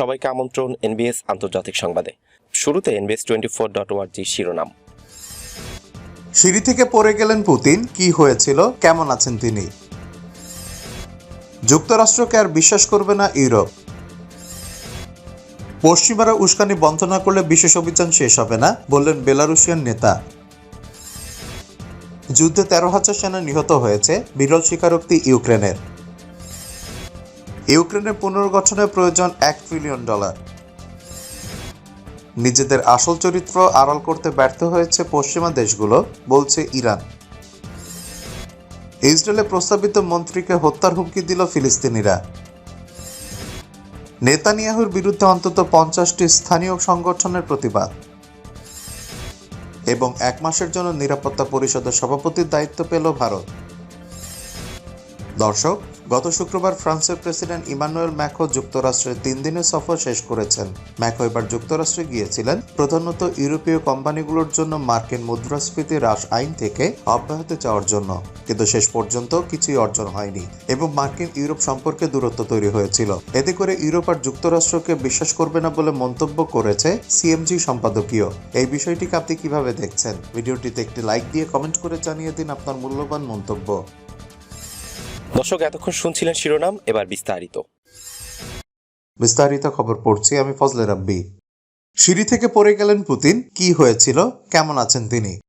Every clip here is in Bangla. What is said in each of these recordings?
সবাইকে আমন্ত্রণ এনবিএস আন্তর্জাতিক সংবাদে। শুরুতে এনবিএস টোয়েন্টি ফোর ডট ওয়ার্জি শিরোনাম। সিঁড়ি থেকে পড়ে গেলেন পুতিন, কি হয়েছিল, কেমন আছেন তিনি? যুক্তরাষ্ট্রকে আর বিশ্বাস করবে না ইউরোপ? পশ্চিমারা উস্কানি বন্ধ না করলে বিশেষ অভিযান শেষ হবে না, বললেন বেলারুশিয়ান নেতা। যুদ্ধে তেরো হাজার সেনা নিহত হয়েছে, বিরল স্বীকারোক্তি ইউক্রেনের। ইউক্রেনের পুনর্গঠনের প্রয়োজন এক ট্রিলিয়ন ডলার নিজেদের আসল চরিত্র আড়াল করতে ব্যর্থ হয়েছে পশ্চিমা দেশগুলো, বলছে ইরান। ইসরায়েলে প্রস্তাবিত মন্ত্রীকে হত্যার হুমকি দিল ফিলিস্তিনিরা। নেতানিয়াহুর বিরুদ্ধে অন্তত পঞ্চাশটি স্থানীয় সংগঠনের প্রতিবাদ। এবং এক মাসের জন্য নিরাপত্তা পরিষদের সভাপতির দায়িত্ব পেল ভারত। দর্শক গত শুক্রবার ফ্রান্সের প্রেসিডেন্ট ইমানুয়েল ম্যাকো যুক্তরাষ্ট্রের তিন দিনের সফর শেষ করেছেন। ম্যাকো এবার যুক্তরাষ্ট্রে গিয়েছিলেন। প্রধানত ইউরোপীয় কোম্পানিগুলোর জন্য মার্কিন মুদ্রাস্ফীতি হ্রাস আইন থেকে অব্যাহতি চাওয়ার জন্য। কিন্তু শেষ পর্যন্ত কিছুই অর্জন হয়নি এবং মার্কিন ইউরোপ সম্পর্কে দূরত্ব তৈরি হয়েছিল। এতে করে ইউরোপ আর যুক্তরাষ্ট্রকে বিশ্বাস করবে না বলে মন্তব্য করেছে সিএমজি সম্পাদকীয়। এই বিষয়টিকে আপনি কীভাবে দেখছেন? ভিডিওটিতে একটি লাইক দিয়ে কমেন্ট করে জানিয়ে দিন আপনার মূল্যবান মন্তব্য। দর্শক, এতক্ষণ শুনছিলেন শিরোনাম, এবার বিস্তারিত। বিস্তারিত খবর পড়ছি আমি ফজলে রাব্বি। সিঁড়ি থেকে পড়ে গেলেন পুতিন, কি হয়েছিল, কেমন আছেন তিনি?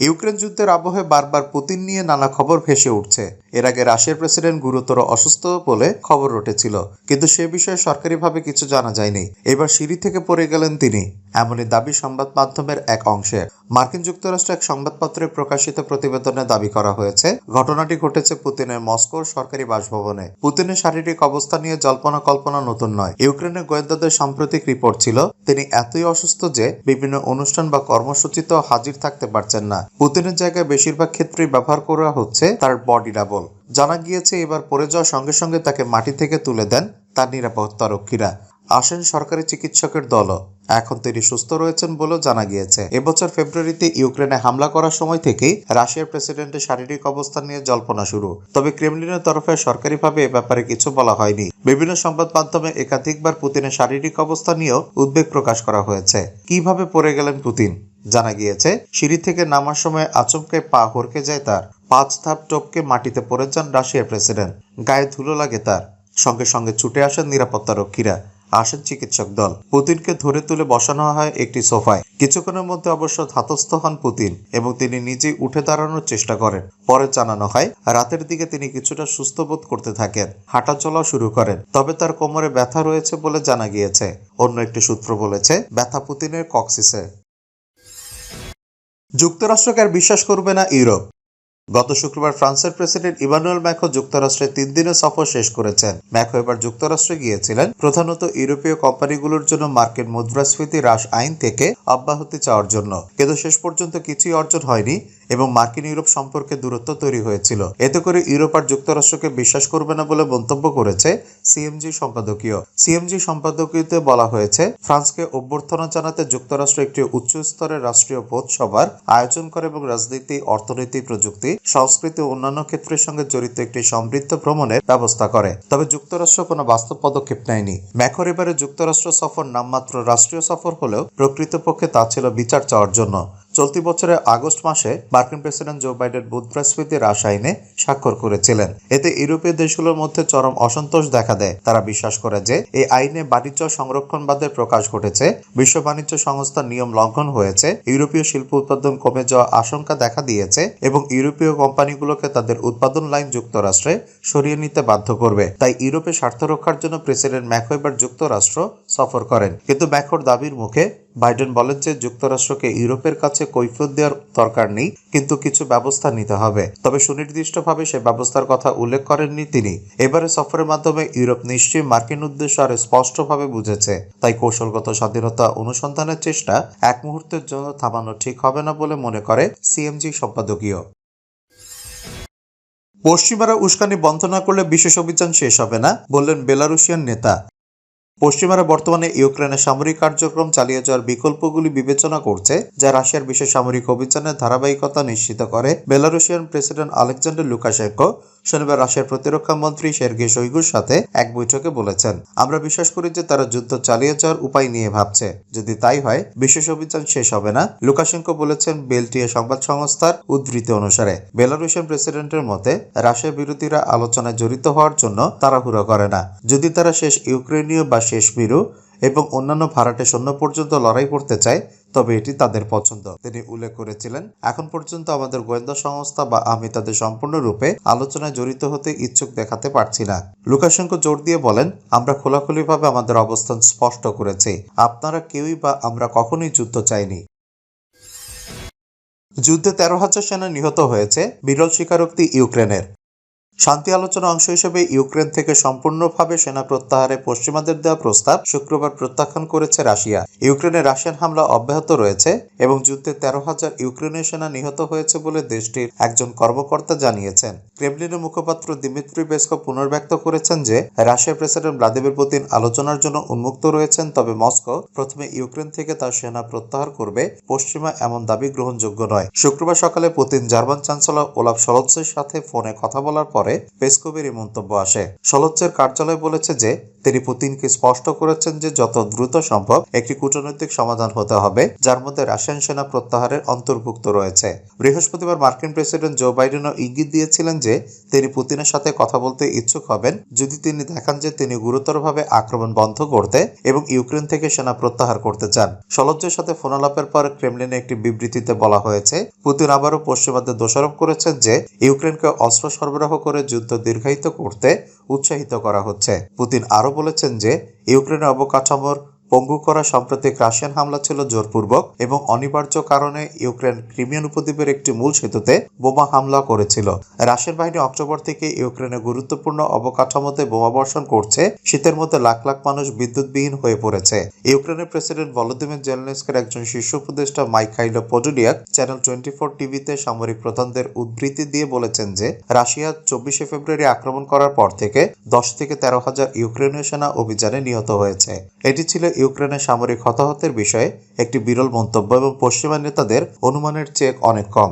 ইউক্রেন যুদ্ধের আবহে বারবার পুতিন নিয়ে নানা খবর ভেসে উঠছে। এর আগে রাশিয়ার প্রেসিডেন্ট গুরুতর অসুস্থ বলে খবর উঠেছিল কিন্তু সে বিষয়ে সরকারিভাবে কিছু জানা যায়নি। এবার সিঁড়ি থেকে পড়ে গেলেন তিনি। এমনই দাবি সংবাদ মাধ্যমের এক অংশে। মার্কিন যুক্তরাষ্ট্র এক সংবাদপত্রে প্রকাশিত প্রতিবেদনে দাবি করা হয়েছে, ঘটনাটি ঘটেছে পুতিনের মস্কোর সরকারি বাসভবনে। পুতিনের শারীরিক অবস্থা নিয়ে জল্পনা কল্পনা নতুন নয়। ইউক্রেনের গোয়েন্দাদের সাম্প্রতিক রিপোর্ট ছিল, তিনি এতই অসুস্থ যে বিভিন্ন অনুষ্ঠান বা কর্মসূচিতেও হাজির থাকতে পারছেন না। পুতিনের জায়গায় বেশিরভাগ ক্ষেত্রেই ব্যবহার করা হচ্ছে তার বডি ডাবল জানা গিয়েছে, এবার পড়ে যাওয়ার সঙ্গে সঙ্গে তাকে মাটি থেকে তুলে দেন তার নিরাপত্তা রক্ষীরা। আসেন সরকারি চিকিৎসকের দলও। এখন তিনি সুস্থ রয়েছেন বলেও জানা গিয়েছে। এবছর ফেব্রুয়ারিতে ইউক্রেনে হামলা করার সময় থেকেই রাশিয়ার প্রেসিডেন্টের শারীরিক অবস্থা নিয়ে জল্পনা শুরু। তবে ক্রেমলিনের তরফে সরকারিভাবে এ ব্যাপারে কিছু বলা হয়নি। বিভিন্ন সংবাদ মাধ্যমে একাধিকবার পুতিনের শারীরিক অবস্থা নিয়েও উদ্বেগ প্রকাশ করা হয়েছে। কীভাবে পড়ে গেলেন পুতিন? জানা গিয়েছে, সিঁড়ি থেকে নামার সময় আচমকে পা হরকে যায় তার। পাঁচ ধাপ টপকে মাটিতে পড়ে যান রাশিয়ার প্রেসিডেন্ট। গায়ে ধুলো লাগে তার। সঙ্গে সঙ্গে ছুটে আসেন নিরাপত্তা রক্ষীরা। আসেন চিকিৎসক দল। পুতিনকে ধরে তুলে বসানো হয় একটি সোফায়। কিছুক্ষণের মধ্যে অবশ্য ধাতস্থ হন পুতিন এবং তিনি নিজেই উঠে দাঁড়ানোর চেষ্টা করেন। পরে জানানো হয়, রাতের দিকে তিনি কিছুটা সুস্থ বোধ করতে থাকেন। হাঁটা চলাও শুরু করেন, তবে তার কোমরে ব্যথা রয়েছে বলে জানা গিয়েছে। অন্য একটি সূত্র বলেছে, ব্যথা পুতিনের কক্সিসে। যুক্তরাষ্ট্রকে আর বিশ্বাস করবে না ইউরোপ। গত শুক্রবার ফ্রান্সের প্রেসিডেন্ট ইমানুয়েল ম্যাকো যুক্তরাষ্ট্রে তিন দিনের সফর শেষ করেছেন। ম্যাকো এবার যুক্তরাষ্ট্রে গিয়েছিলেন। প্রধানত ইউরোপীয় কোম্পানিগুলোর জন্য মার্কেট মুদ্রাস্ফীতি হ্রাস আইন থেকে অব্যাহতি চাওয়ার জন্য। কিন্তু শেষ পর্যন্ত কিছুই অর্জন হয়নি। এবং মার্কিন ইউরোপ সম্পর্কে দূরত্ব তৈরি হয়েছিল। এতে করে ইউরোপ আর যুক্তরাষ্ট্রকে বিশ্বাস করবে না বলে মন্তব্য করেছে সিএমজি সম্পাদকীয়। সিএমজি সম্পাদকীয়তে বলা হয়েছে, ফ্রান্সকে অভ্যর্থনা জানাতে যুক্তরাষ্ট্র একটি উচ্চ স্তরের রাষ্ট্রীয় বোধ সভার আয়োজন করে এবং রাজনীতি, অর্থনীতি, প্রযুক্তি, সংস্কৃতি ও অন্যান্য ক্ষেত্রের সঙ্গে জড়িত একটি সমৃদ্ধ ভ্রমণের ব্যবস্থা করে। তবে যুক্তরাষ্ট্র কোনো বাস্তব পদক্ষেপ নেয়নি। ম্যাকর এবারে যুক্তরাষ্ট্র সফর নামমাত্র রাষ্ট্রীয় সফর হলেও প্রকৃতপক্ষে তা ছিল বিচার চাওয়ার জন্য। চলতি বছরের আগস্ট মাসে মার্কিন প্রেসিডেন্ট জো বাইডেন মুদ্রাস্ফীতি হ্রাস আইনে স্বাক্ষর করেছিলেন। এতে ইউরোপীয় দেশগুলোর মধ্যে চরম অসন্তোষ দেখা দেয়। তারা বিশ্বাস করে যে এই আইনে বাণিজ্য সংরক্ষণবাদের প্রকাশ ঘটেছে, বিশ্ব বাণিজ্য সংস্থার নিয়ম লঙ্ঘন হয়েছে, ইউরোপীয় শিল্প উৎপাদন কমে যাওয়া আশঙ্কা দেখা দিয়েছে এবং ইউরোপীয় কোম্পানিগুলোকে তাদের উৎপাদন লাইন যুক্তরাষ্ট্রে সরিয়ে নিতে বাধ্য করবে। তাই ইউরোপের স্বার্থ রক্ষার জন্য প্রেসিডেন্ট ম্যাকো এবার যুক্তরাষ্ট্র সফর করেন। কিন্তু ম্যাকোর দাবির মুখে বাইডেন বলেন যে যুক্তরাষ্ট্রকে ইউরোপের কাছে কৈফিয়ত দেওয়ার দরকার নেই, কিন্তু কিছু ব্যবস্থা নিতে হবে। তবে সুনির্দিষ্টভাবে সে ব্যবস্থার কথা উল্লেখ করেননি তিনি। এবারে সফরের মাধ্যমে ইউরোপ নিশ্চয়ই মার্কিন উদ্দেশ্য আর স্পষ্টভাবে বুঝেছে। তাই কৌশলগত স্বাধীনতা অনুসন্ধানের চেষ্টা এক মুহূর্তের জন্য থামানো ঠিক হবে না বলে মনে করে সিএমজি সম্পাদকীয়। পশ্চিমারা উস্কানি বন্ধ না করলে বিশেষ অভিযান শেষ হবে না, বললেন বেলারুশিয়ান নেতা। পশ্চিমারা বর্তমানে ইউক্রেনের সামরিক কার্যক্রম চালিয়ে যাওয়ার বিকল্পগুলি বিবেচনা করছে, যা রাশিয়ার বিশেষ সামরিক অভিযানের ধারাবাহিকতা নিশ্চিত করে। বেলারুশিয়ান প্রেসিডেন্ট আলেকজান্ডার লুকাশেঙ্কো শনিবার রাশিয়ার প্রতিরক্ষা মন্ত্রী সের্গে শৈগুর সাথে এক বৈঠকে বলেছেন, আমরা বিশ্বাস করি যে তারা যুদ্ধ চালিয়ে যাওয়ার উপায় নিয়ে ভাবছে। যদি তাই হয়, বিশেষ অভিযান শেষ হবে না। লুকাশেঙ্কো বলেছেন বেলটিএ সংবাদ সংস্থার উদ্ধৃতি অনুসারে, বেলারুশিয়ান প্রেসিডেন্টের মতে রাশিয়া বিরোধীরা আলোচনায় জড়িত হওয়ার জন্য তাড়াহুড়ো করে না। যদি তারা শেষ ইউক্রেনীয় বা শেষ বিরু এবং অন্যান্য ভাড়াটে সৈন্য পর্যন্ত লড়াই করতে চায় তবে এটি তাদের পছন্দ। তিনি উল্লেখ করেছিলেন, এখন পর্যন্ত আমাদের গোয়েন্দা সংস্থা বা আমি তাদের সম্পূর্ণরূপে আলোচনায় জড়িত হতে ইচ্ছুক দেখাতে পারছি না। লুকাশেঙ্কো জোর দিয়ে বলেন, আমরা খোলাখুলিভাবে আমাদের অবস্থান স্পষ্ট করেছি। আপনারা কেউই বা আমরা কখনোই যুদ্ধ চাইনি। যুদ্ধে তেরো হাজার সেনা নিহত হয়েছে, বিরল স্বীকারোক্তি ইউক্রেনের। শান্তি আলোচনা অংশ হিসেবে ইউক্রেন থেকে সম্পূর্ণভাবে সেনা প্রত্যাহারে পশ্চিমাদের দেওয়া প্রস্তাব শুক্রবার প্রত্যাখ্যান করেছে রাশিয়া। ইউক্রেনে রাশিয়ান হামলা অব্যাহত রয়েছে এবং যুদ্ধে তেরো হাজার ইউক্রেনের সেনা নিহত হয়েছে বলে দেশটির একজন কর্মকর্তা জানিয়েছেন। ক্রেমলিনের মুখপাত্র দিমিত্রি পেসকো পুনর্ব্যক্ত করেছেন যে, রাশিয়ার প্রেসিডেন্ট ভ্লাদিমির পুতিন আলোচনার জন্য উন্মুক্ত রয়েছেন, তবে মস্কো প্রথমে ইউক্রেন থেকে তার সেনা প্রত্যাহার করবে, পশ্চিমা এমন দাবি গ্রহণযোগ্য নয়। শুক্রবার সকালে পুতিন জার্মান চ্যান্সেলর ওলাফ সলৎসের সাথে ফোনে কথা বলার পরে পেসকোভের এই মন্তব্য আসে। সলৎসের কার্যালয় বলেছে যে, তিনি পুতিনকে স্পষ্ট করেছেন যে যত দ্রুত সম্ভব একটি কূটনৈতিক সমাধান হতে হবে, যার মধ্যে রাশিয়ান সেনা প্রত্যাহারের অন্তর্ভুক্ত রয়েছে। বৃহস্পতিবার মার্কিন প্রেসিডেন্ট জো বাইডেনও ইঙ্গিত দিয়েছিলেন যে, তিনি পুতিনের সাথে কথা বলতে ইচ্ছুক হবেন, যদি তিনি দেখান যে তিনি গুরুতরভাবে আক্রমণ বন্ধ করতে এবং ইউক্রেন থেকে সেনা প্রত্যাহার করতে চান। সলজ্জের সাথে ফোনালাপের পর ক্রেমলিনে একটি বিবৃতিতে বলা হয়েছে, পুতিন আবারও পশ্চিমাদের দোষারোপ করেছেন যে, ইউক্রেনকে অস্ত্র সরবরাহ করে যুদ্ধ দীর্ঘায়িত করতে উৎসাহিত করা হচ্ছে। পুতিন আরও বলেছেন যে ইউক্রেনের অবকাঠামোর পঙ্গু করা সাম্প্রতিক রাশিয়ান হামলা ছিল জোরপূর্বক এবং অনিবার্য কারণে ইউক্রেন ক্রিমিয়ান উপদ্বীপের একটি মূল সেতুতে বোমা হামলা করেছিল। রাশিয়ান বাহিনী অক্টোবর থেকে ইউক্রেনে গুরুত্বপূর্ণ অবকাঠামোতে বোমা বর্ষণ করছে। শীতের মধ্যে লাখ লাখ মানুষ বিদ্যুৎবিহীন হয়ে পড়েছে। ইউক্রেনের প্রেসিডেন্ট ভলোদিমির জেলনেস্কের একজন শীর্ষ উপদেষ্টা Mykhailo Podolyak channel twenty four টিভিতে সামরিক প্রধানদের উদ্ধৃতি দিয়ে বলেছেন যে, রাশিয়া চব্বিশে ফেব্রুয়ারি আক্রমণ করার পর থেকে দশ থেকে তেরো হাজার ইউক্রেনীয় সেনা অভিযানে নিহত হয়েছে। এটি ছিল ইউক্রেনের সামরিক হতাহতের বিষয়ে একটি বিরল মন্তব্য এবং পশ্চিমা নেতাদের অনুমানের চেয়ে অনেক কম।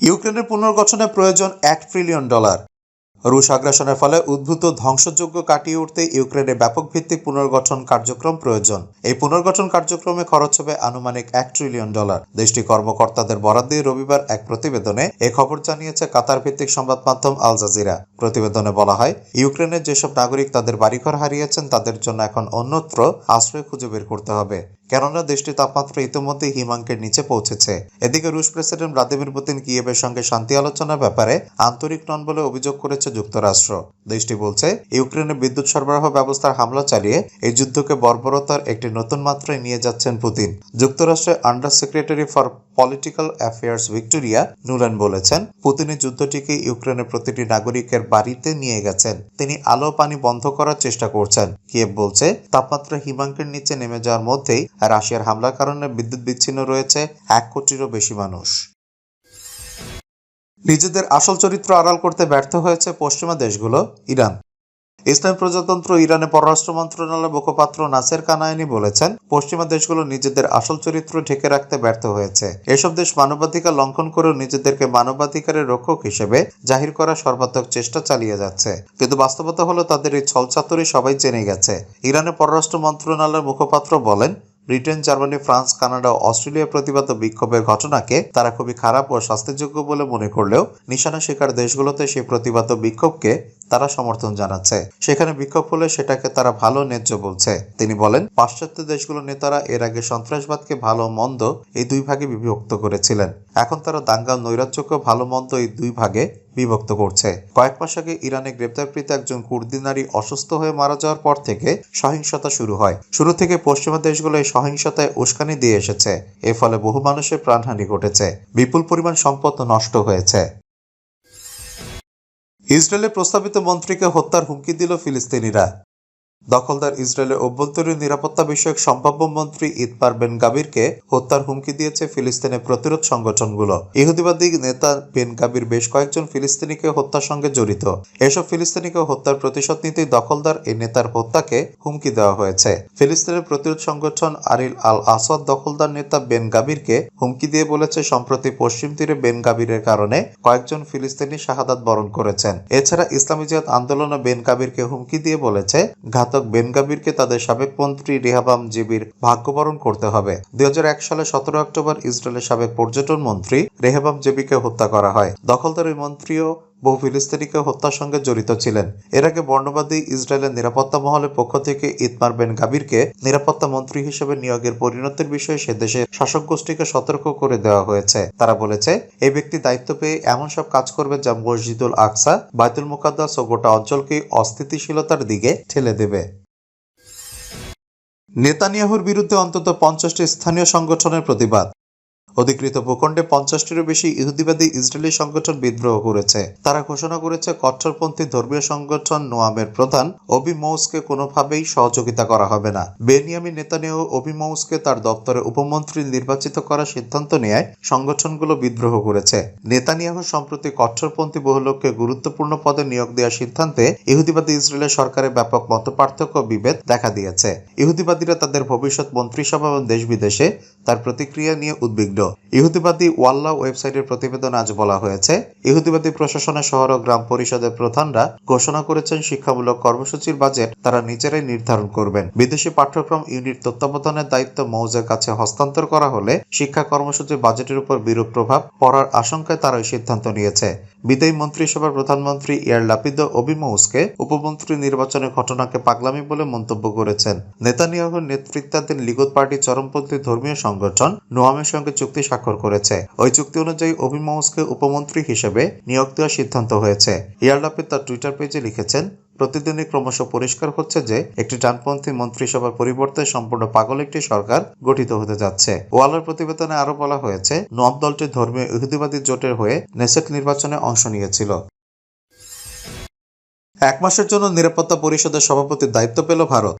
ইউক্রেনের পুনর্গঠনে প্রয়োজন এক ট্রিলিয়ন ডলার রুশ আগ্রাসনের ফলে উদ্ভূত ধ্বংসযোগ্য কাটিয়ে উঠতে ইউক্রেনে ব্যাপক ভিত্তিক পুনর্গঠন কার্যক্রম প্রয়োজন। এই পুনর্গঠন কার্যক্রমে খরচ হবে আনুমানিক এক ট্রিলিয়ন ডলার। দেশটি কর্মকর্তাদের বরাদ দিয়ে রবিবার এক প্রতিবেদনে এ খবর জানিয়েছে কাতার ভিত্তিক সংবাদ মাধ্যম আল জাজিরা। প্রতিবেদনে বলা হয়, ইউক্রেনের যেসব নাগরিক তাদের বাড়িঘর হারিয়েছেন তাদের জন্য এখন অন্যত্র আশ্রয় খুঁজে বের করতে হবে। কেননা দেশটির তাপমাত্রা ইতিমধ্যে হিমাঙ্কের নিচে পৌঁছেছে। এদিকে রুশ প্রেসিডেন্ট ভ্লাদিমির পুতিন কিয়েভের সঙ্গে শান্তি আলোচনার ব্যাপারে আন্তরিক নন বলে অভিযোগ করেছে যুক্তরাষ্ট্র। দেশটি বলছে, ইউক্রেনের বিদ্যুৎ সরবরাহ ব্যবস্থার হামলা চালিয়ে এই যুদ্ধকে বর্বরতার একটি নতুন মাত্রায় নিয়ে যাচ্ছেন পুতিন। যুক্তরাষ্ট্রের under secretary for political affairs Victoria Nuland বলেছেন, পুতিনের যুদ্ধটিকে ইউক্রেনের প্রতিটি নাগরিকের বাড়িতে নিয়ে গেছেন। তিনি আলো পানি বন্ধ করার চেষ্টা করছেন। কিয়েভ বলছে, তাপমাত্রা হিমাঙ্কের নিচে নেমে যাওয়ার মধ্যেই রাশিয়ার হামলার কারণে বিদ্যুৎ বিচ্ছিন্ন রয়েছে এক কোটিরও বেশি মানুষ। নিজেদের আসল চরিত্র আড়াল করতে ব্যর্থ হয়েছে পশ্চিমা দেশগুলো, ইরান। ইসলাম প্রজাতন্ত্র ইরানের পররাষ্ট্র মন্ত্রণালয়ের মুখপাত্র নাসের কানায়নি বলেছেন, পশ্চিমা দেশগুলো নিজেদের আসল চরিত্র ঢেকে রাখতে ব্যর্থ হয়েছে। এসব দেশ মানবাধিকার লঙ্ঘন করেও নিজেদেরকে মানবাধিকারের রক্ষক হিসেবে জাহির করার সর্বাত্মক চেষ্টা চালিয়ে যাচ্ছে। কিন্তু বাস্তবতা হলো তাদের এই ছলচাতুরি সবাই জেনে গেছে। ইরানের পররাষ্ট্র মন্ত্রণালয়ের মুখপাত্র বলেন Britain, Germany, France, Canada, Australia প্রতিবাদ বিক্ষোভের ঘটনাকে তারা খুবই খারাপ ও শাস্তিযোগ্য বলে মনে করলেও নিশানা শিকার দেশগুলোতে সেই প্রতিবাদ বিক্ষোভকে তারা সমর্থন জানাচ্ছে। সেখানে বিক্ষোভ হলে সেটাকে তারা ভালো ন্যায্য বলছে। তিনি বলেন, পাশ্চাত্য দেশগুলোর নেতারা এর আগে সন্ত্রাসবাদকে ভালো মন্দ এই দুই ভাগে বিভক্ত করেছিলেন। এখন তারা দাঙ্গা নৈরাজ্যকে ভালো মন্দ এই দুই ভাগে বিভক্ত করছে। কয়েক মাস আগে ইরানে গ্রেপ্তারকৃত একজন কুর্দি নারী অসুস্থ হয়ে মারা যাওয়ার পর থেকে সহিংসতা শুরু হয়। শুরু থেকে পশ্চিমা দেশগুলো এই সহিংসতায় উস্কানি দিয়ে এসেছে। এর ফলে বহু মানুষের প্রাণহানি ঘটেছে। বিপুল পরিমাণ সম্পদ নষ্ট হয়েছে। ইসরায়েলের প্রস্তাবিত মন্ত্রীকে হত্যার হুমকি দিল ফিলিস্তিনিরা। দখলদার ইসরায়েলের অভ্যন্তরীণ নিরাপত্তা বিষয়ক সম্ভাব্য মন্ত্রী ইতমার বেন গাবিরকে হত্যার হুমকি দিয়েছে ফিলিস্তিনের প্রতিরোধ সংগঠনগুলো। ইহুদিবাদী নেতা বেন গাবির বেশ কয়েকজন ফিলিস্তিনিকে হত্যার সঙ্গে জড়িত। এসব ফিলিস্তিনিকে হত্যার প্রতিশোধ নিতেই দখলদার এই নেতার হত্যাকে হুমকি দেওয়া হয়েছে। ফিলিস্তিনের প্রতিরোধ সংগঠন আরিল আল আসাদ দখলদার নেতা বেন গাবিরকে হুমকি দিয়ে বলেছে, সম্প্রতি পশ্চিম তীরে বেন গাবিরের কারণে কয়েকজন ফিলিস্তিনি শাহাদাত বরণ করেছেন। এছাড়া ইসলামী জিহাদ আন্দোলনও বেন গাবিরকে হুমকি দিয়ে বলেছে ঘাতক বেন গাবিরকে তাদের সাবেক মন্ত্রী রেহাবাম জিবির ভাগ্যবরণ করতে হবে। দুই এক সালে সতেরো অক্টোবর ইসরায়েলের সাবেক পর্যটন মন্ত্রী রেহাবাম জেবিকে হত্যা করা হয়। দখলদার মন্ত্রীও বহু ফিলিস্তিনিকে হত্যার সঙ্গে জড়িত ছিলেন। এর আগে বর্ণবাদী ইসরায়েলের নিরাপত্তা মহলের পক্ষ থেকে ইতমার বেন গাবিরকে নিরাপত্তা মন্ত্রী হিসেবে নিয়োগের পরিণতির বিষয়ে সে দেশের শাসক গোষ্ঠীকে সতর্ক করে দেওয়া হয়েছে। তারা বলেছে, এই ব্যক্তি দায়িত্ব পেয়ে এমন সব কাজ করবে যা মসজিদুল আকসা, বাইতুল মুকাদ্দাস ও গোটা অঞ্চলকে অস্থিতিশীলতার দিকে ঠেলে দেবে। নেতানিয়াহুর বিরুদ্ধে অন্তত পঞ্চাশটি স্থানীয় সংগঠনের প্রতিবাদ। অধিকৃত ভূখণ্ডে পঞ্চাশটিরও বেশি ইহুদিবাদী ইসরায়েলি সংগঠন বিদ্রোহ করেছে। তারা ঘোষণা করেছে, কট্টরপন্থী ধর্মীয় সংগঠন নোয়ামের প্রধান অবি মৌসকে কোনোভাবেই সহযোগিতা করা হবে না। বেনিয়ামিন নেতানিয়াহু অবি মৌসকে তার দপ্তরে উপমন্ত্রী নির্বাচিত করার সিদ্ধান্ত নেয় সংগঠনগুলো বিদ্রোহ করেছে। নেতানিয়াহু সম্প্রতি কট্টরপন্থী বহু লোককে গুরুত্বপূর্ণ পদে নিয়োগ দেওয়ার সিদ্ধান্তে ইহুদিবাদী ইসরায়েলের সরকারের ব্যাপক মতপার্থক্য ও বিভেদ দেখা দিয়েছে। ইহুদিবাদীরা তাদের ভবিষ্যৎ মন্ত্রিসভা এবং দেশ বিদেশে তার প্রতিক্রিয়া নিয়ে উদ্বিগ্ন। ইহুদিবাদী ওয়াল্লা ওয়েবসাইটের প্রতিবেদন আজ বলা হয়েছে। ইহুদিবাদী প্রশাসনের শহর ও গ্রাম পরিষদের প্রধানরা ঘোষণা করেছেন শিক্ষামূলক কর্মসূচির বাজেট তারা নিজেরাই নির্ধারণ করবেন। বিদেশি পাঠ্যক্রম ইউনিট তত্ত্বাবধানের দায়িত্ব মৌজের কাছে হস্তান্তর করা হলে শিক্ষা কর্মসূচির বাজেটের উপর বিরূপ প্রভাব পড়ার আশঙ্কায় তারা এই সিদ্ধান্ত নিয়েছে। বিদায়ী মন্ত্রিসভার প্রধানমন্ত্রী ইয়ার লাপিদ অবিমৌসকে উপমন্ত্রী নির্বাচনের ঘটনাকে পাগলামি বলে মন্তব্য করেছেন। নেতানিয়াহুর নেতৃত্বাধীন লিগুদ পার্টি চরমপন্থী ধর্মীয় সংগঠন নোয়ামের সঙ্গে চুক্তি স্বাক্ষর করেছে। ওই চুক্তি অনুযায়ী অবিমৌসকে উপমন্ত্রী হিসেবে নিয়োগ দেওয়ার সিদ্ধান্ত হয়েছে। ইয়ার লাপিদ তার টুইটার পেজে লিখেছেন, প্রতিদিনই ক্রমশ পরিষ্কার হচ্ছে যে একটি ডানপন্থী মন্ত্রিসভার পরিবর্তে সম্পূর্ণ পাগল একটি সরকার গঠিত হতে যাচ্ছে। ওয়ালার প্রতিবেদনে আরও বলা হয়েছে, নোয়াব দলটি ধর্মীয় ইহুদিবাদী জোটের হয়ে নেসেট নির্বাচনে অংশ নিয়েছিল। এক মাসের জন্য নিরাপত্তা পরিষদের সভাপতির দায়িত্ব পেল ভারত।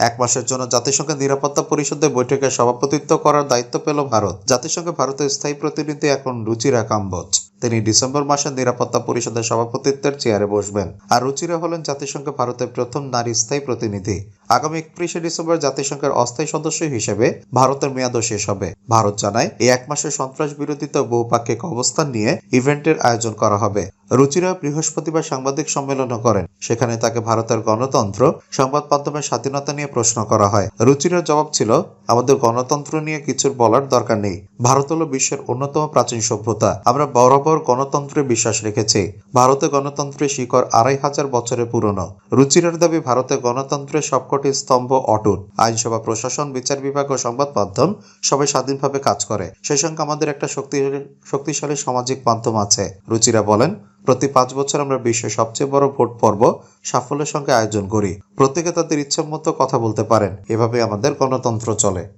এক মাসের জন্য জাতিসংঘের নিরাপত্তা পরিষদের বৈঠকে সভাপতিত্ব করার দায়িত্ব পেল ভারত। জাতিসংঘে ভারতের স্থায়ী প্রতিনিধি এখন রুচিরা কাম্বোজ। তিনি ডিসেম্বর মাসে নিরাপত্তা পরিষদের সভাপতিত্বের চেয়ারে বসবেন। আর রুচিরা হলেন জাতিসংঘে ভারতের প্রথম নারী স্থায়ী প্রতিনিধি। আগামী একত্রিশে ডিসেম্বর জাতিসংঘের অস্থায়ী সদস্য হিসেবে ভারতের মেয়াদও শেষ হবে। ভারত জানায়, এই এক মাসের সন্ত্রাস বিরোধিতা বহুপাক্ষিক অবস্থান নিয়ে ইভেন্টের আয়োজন করা হবে। রুচিরা বৃহস্পতিবার সাংবাদিক সম্মেলনও করেন। সেখানে তাকে ভারতের গণতন্ত্র, সংবাদ মাধ্যমের স্বাধীনতা নিয়ে প্রশ্ন করা হয়। রুচিরার জবাব ছিল, আমাদের গণতন্ত্র নিয়ে কিছুর বলার দরকার নেই। ভারত হলো বিশ্বের অন্যতম প্রাচীন সভ্যতা। আমরা বরাবর গণতন্ত্রে বিশ্বাস রেখেছে। ভারতের গণতন্ত্রের শিকড় আড়াই হাজার বছরের পুরনো। রুচিরার দাবি ভারতের গণতন্ত্রের সবকটি স্তম্ভ অটুট। আইনসভা, প্রশাসন, বিচার বিভাগ ও সংবাদ মাধ্যম সবাই স্বাধীনভাবে কাজ করে। সেই সঙ্গে আমাদের একটা শক্তিশালী শক্তিশালী সামাজিক মাধ্যম আছে। রুচিরা বলেন, প্রতি পাঁচ বছর আমরা বিশ্বের সবচেয়ে বড় ভোট পর্ব সাফল্যের সঙ্গে আয়োজন করি। প্রত্যেকে তাদের ইচ্ছা মতো কথা বলতে পারেন। এভাবে আমাদের গণতন্ত্র চলে।